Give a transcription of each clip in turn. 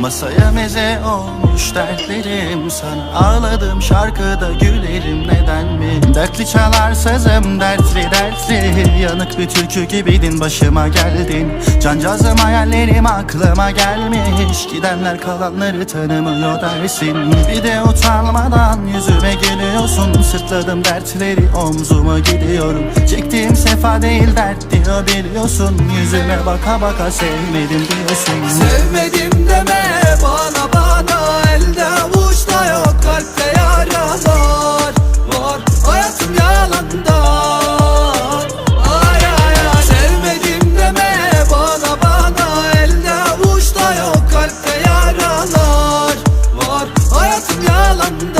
Masaya meze olmuş dertlerim. Sana ağladım şarkıda gülerim. Neden mi? Dertli çalar sazım dertli dertli. Yanık bir türkü gibiydin başıma geldin. Cancazım hayallerim aklıma gelmiş. Gidenler kalanları tanımıyor dersin. Bir de utanmadan yüzüme geliyorsun Sırtladım dertleri omzuma gidiyorum. Çektiğim sefa değil dert diyor biliyorsun. Yüzüme baka baka sevmedim diyorsun. Sevmedim deme hayatım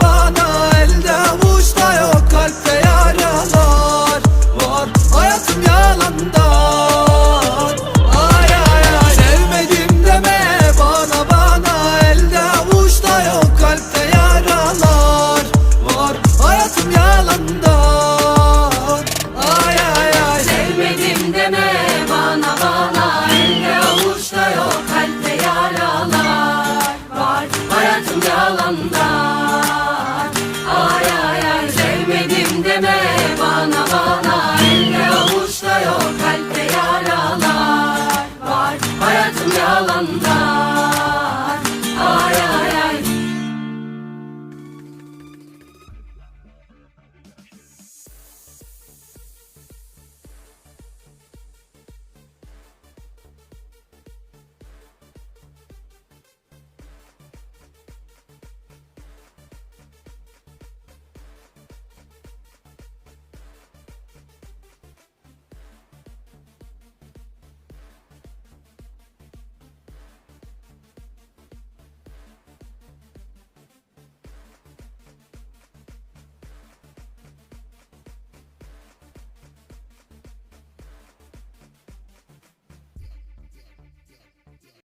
hayatım yalandan. Ay ay ay. Sevmedim deme bana bana. Elde avuçta yok kalpte yaralar Var. Hayatım yalandan. Ay ay ay. Sevmedim deme bana bana. Elde avuçta yok kalpte yaralar Var. Hayatım yalandan.